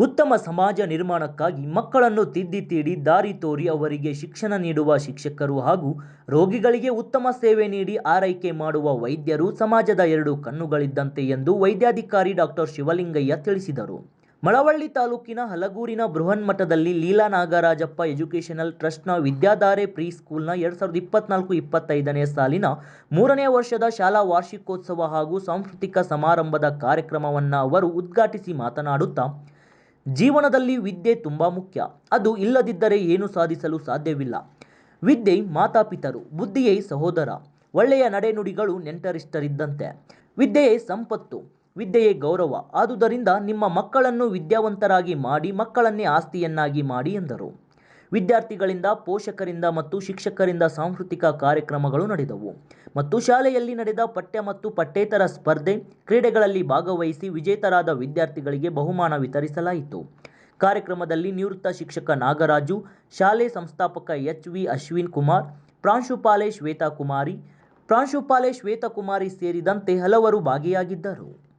ಉತ್ತಮ ಸಮಾಜ ನಿರ್ಮಾಣಕ್ಕಾಗಿ ಮಕ್ಕಳನ್ನು ತಿದ್ದಿ ತೀಡಿ, ದಾರಿ ತೋರಿ ಅವರಿಗೆ ಶಿಕ್ಷಣ ನೀಡುವ ಶಿಕ್ಷಕರು ಹಾಗೂ ರೋಗಿಗಳಿಗೆ ಉತ್ತಮ ಸೇವೆ ನೀಡಿ ಆರೈಕೆ ಮಾಡುವ ವೈದ್ಯರು ಸಮಾಜದ ಎರಡು ಕಣ್ಣುಗಳಿದ್ದಂತೆ ಎಂದು ವೈದ್ಯಾಧಿಕಾರಿ ಡಾಕ್ಟರ್ ಶಿವಲಿಂಗಯ್ಯ ತಿಳಿಸಿದರು. ಮಳವಳ್ಳಿ ತಾಲೂಕಿನ ಹಲಗೂರಿನ ಬೃಹನ್ಮಠದಲ್ಲಿ ಲೀಲಾ ನಾಗರಾಜಪ್ಪ ಎಜುಕೇಷನಲ್ ಟ್ರಸ್ಟ್ನ ವಿದ್ಯಾಧಾರೆ ಪ್ರೀ ಸ್ಕೂಲ್ನ ಎರಡು ಸಾವಿರದ ಇಪ್ಪತ್ನಾಲ್ಕು ಇಪ್ಪತ್ತೈದನೇ ಸಾಲಿನ ಮೂರನೇ ವರ್ಷದ ಶಾಲಾ ವಾರ್ಷಿಕೋತ್ಸವ ಹಾಗೂ ಸಾಂಸ್ಕೃತಿಕ ಸಮಾರಂಭದ ಕಾರ್ಯಕ್ರಮವನ್ನು ಅವರು ಉದ್ಘಾಟಿಸಿ ಮಾತನಾಡುತ್ತಾ ಜೀವನದಲ್ಲಿ ವಿದ್ಯೆ ತುಂಬ ಮುಖ್ಯ. ಅದು ಇಲ್ಲದಿದ್ದರೆ ಏನು ಸಾಧಿಸಲು ಸಾಧ್ಯವಿಲ್ಲ. ವಿದ್ಯೆ ಮಾತಾಪಿತರು, ಬುದ್ಧಿಯೇ ಸಹೋದರ. ಒಳ್ಳೆಯ ನಡೆನುಡಿಗಳು ನೆಂಟರಿಷ್ಟರಿದ್ದಂತೆ. ವಿದ್ಯೆಯೇ ಸಂಪತ್ತು, ವಿದ್ಯೆಯೇ ಗೌರವ. ಆದುದರಿಂದ ನಿಮ್ಮ ಮಕ್ಕಳನ್ನು ವಿದ್ಯಾವಂತರಾಗಿ ಮಾಡಿ ಮಕ್ಕಳನ್ನೇ ಆಸ್ತಿಯನ್ನಾಗಿ ಮಾಡಿ ಎಂದರು. ವಿದ್ಯಾರ್ಥಿಗಳಿಂದ, ಪೋಷಕರಿಂದ ಮತ್ತು ಶಿಕ್ಷಕರಿಂದ ಸಾಂಸ್ಕೃತಿಕ ಕಾರ್ಯಕ್ರಮಗಳು ನಡೆದವು. ಮತ್ತು ಶಾಲೆಯಲ್ಲಿ ನಡೆದ ಪಠ್ಯ ಮತ್ತು ಪಠ್ಯೇತರ ಸ್ಪರ್ಧೆ ಕ್ರೀಡೆಗಳಲ್ಲಿ ಭಾಗವಹಿಸಿ ವಿಜೇತರಾದ ವಿದ್ಯಾರ್ಥಿಗಳಿಗೆ ಬಹುಮಾನ ವಿತರಿಸಲಾಯಿತು. ಕಾರ್ಯಕ್ರಮದಲ್ಲಿ ನಿವೃತ್ತ ಶಿಕ್ಷಕ ನಾಗರಾಜು, ಶಾಲೆ ಸಂಸ್ಥಾಪಕ ಎಚ್ ವಿ ಅಶ್ವಿನ್ ಕುಮಾರ್, ಪ್ರಾಂಶುಪಾಲೆ ಶ್ವೇತಾ ಕುಮಾರಿ, ಪ್ರಾಂಶುಪಾಲೆ ಶ್ವೇತಕುಮಾರಿ ಸೇರಿದಂತೆ ಹಲವರು ಭಾಗಿಯಾಗಿದ್ದರು.